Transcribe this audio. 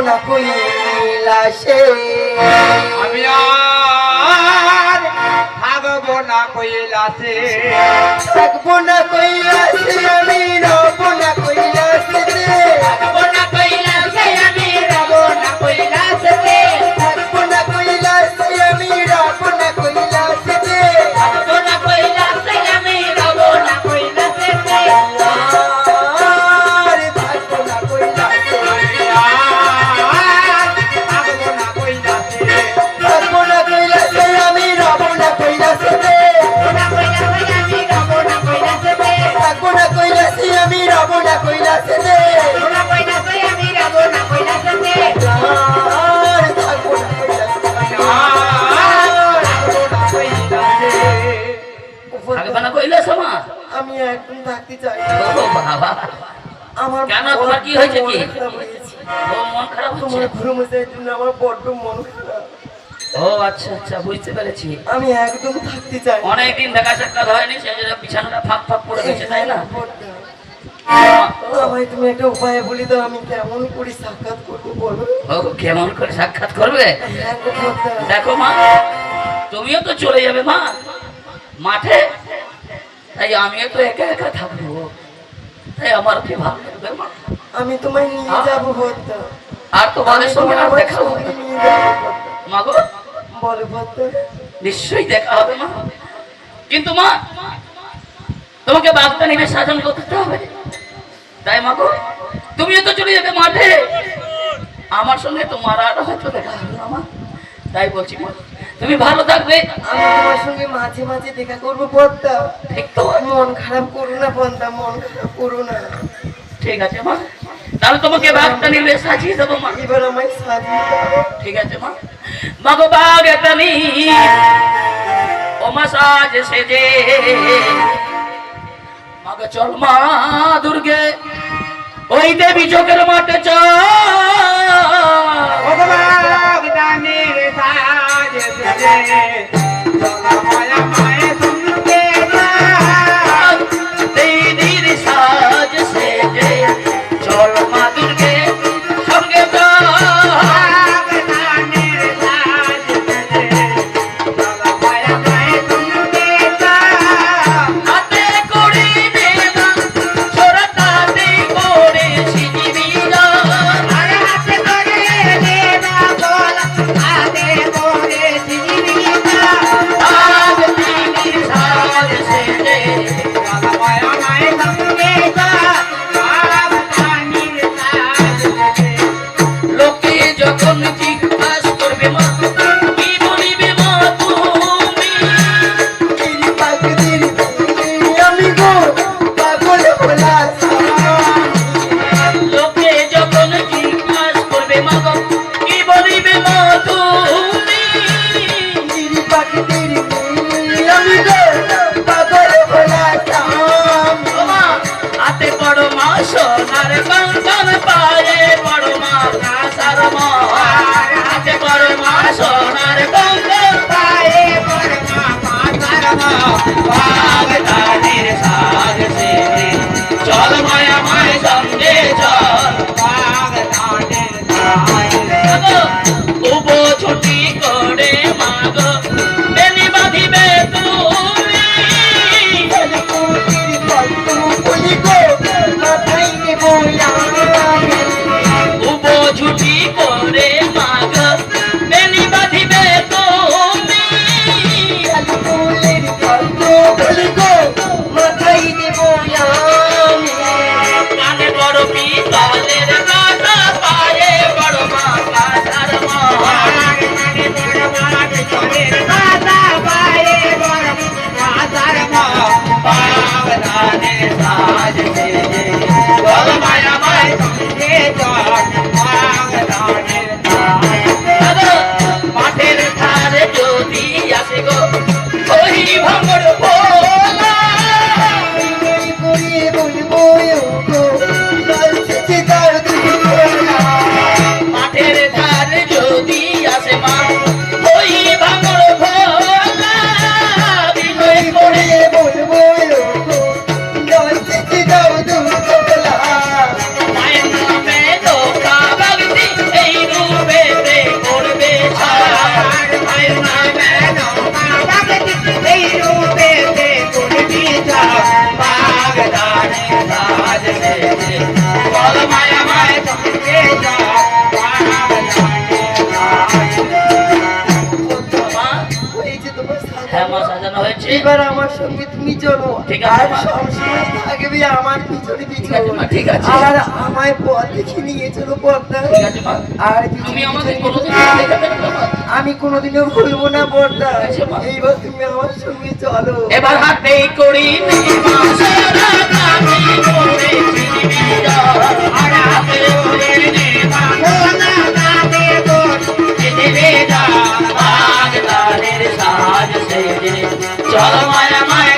না কৈলাসে আমি আর থাকব না কৈলাসে থাকব না কৈলাসে আমি রব না আমি একদম থাকতে চাই। বাবা আমার কেন? তোমার কি হয়েছে কি? মন খারাপ জন্য আমার বড্ড মন খারাপ ও আচ্ছা আচ্ছা বুঝতে পেরেছি আমি একদম থাকতে চাই। অনেকদিন দেখা সাক্ষাৎ হয়নি সেই জন্য বিছানাটা ফাঁক ফাঁক পড়ে গেছে তাই না। আমায় তুমি একটা উপায় বলি তো আমি কেমন করে সাক্ষাৎ করব বলো কেমন করে সাক্ষাৎ করবে হ্যাঁ দেখো মা তুমিও তো চলে যাবে মা মাঠে তাই আমিও তো একা একা থাকব। তাই আমার কি ভালো লাগবে মা। আমি তোমায় নিয়ে যাব বদ্দা আর তোমাদের সঙ্গে আর দেখা হবে। মা গো। বলো নিশ্চয়ই দেখা হবে মা। কিন্তু মা তোমাকে বাগদা নিবে সাধন করতে হবে। তাই মা গো তুমিও তো চলে যাবে মাঠে। আমার সঙ্গে তোমার আর হয়তো দেখা হবে না মা। তাই বলছি মা। তুমি ভালো থাকবে। আমি তোমার সঙ্গে মাঝে মাঝে দেখা করব তো। মন খারাপ করো না বন্দা মন খারাপ করো না। ঠিক আছে মা। তাহলে তোমাকে বাগদা নিবে সাজিয়ে দেবো মা। এবার আমায় সাজিয়ে ঠিক আছে মা। মাগো বাগ একটা নি ও মা সাজ সেজে। মাগো চল মা দুর্গে। ওই দেবী চোখের মাঠে সেজে সোনার কঙ্কন পায়ে বড় মা, কাঁসার মা হাতে মা সোনার কঙ্কন পায়ে পরমা পাতার মা এবার আমার সঙ্গে তুমি চলো। আর। সবসময় থাকবে আমার পিছনে ঠিক আছে, মা, ঠিক আছে। আর আমায় পথ দেখে নিয়ে চলো পর্দা আর পিছনে পিছনে-। আমি কোনোদিনও ভুলবো না পর্দা। এইবার তুমি আমার সঙ্গে চলো। এবার হাতে করি নে চলো মায়া মায়া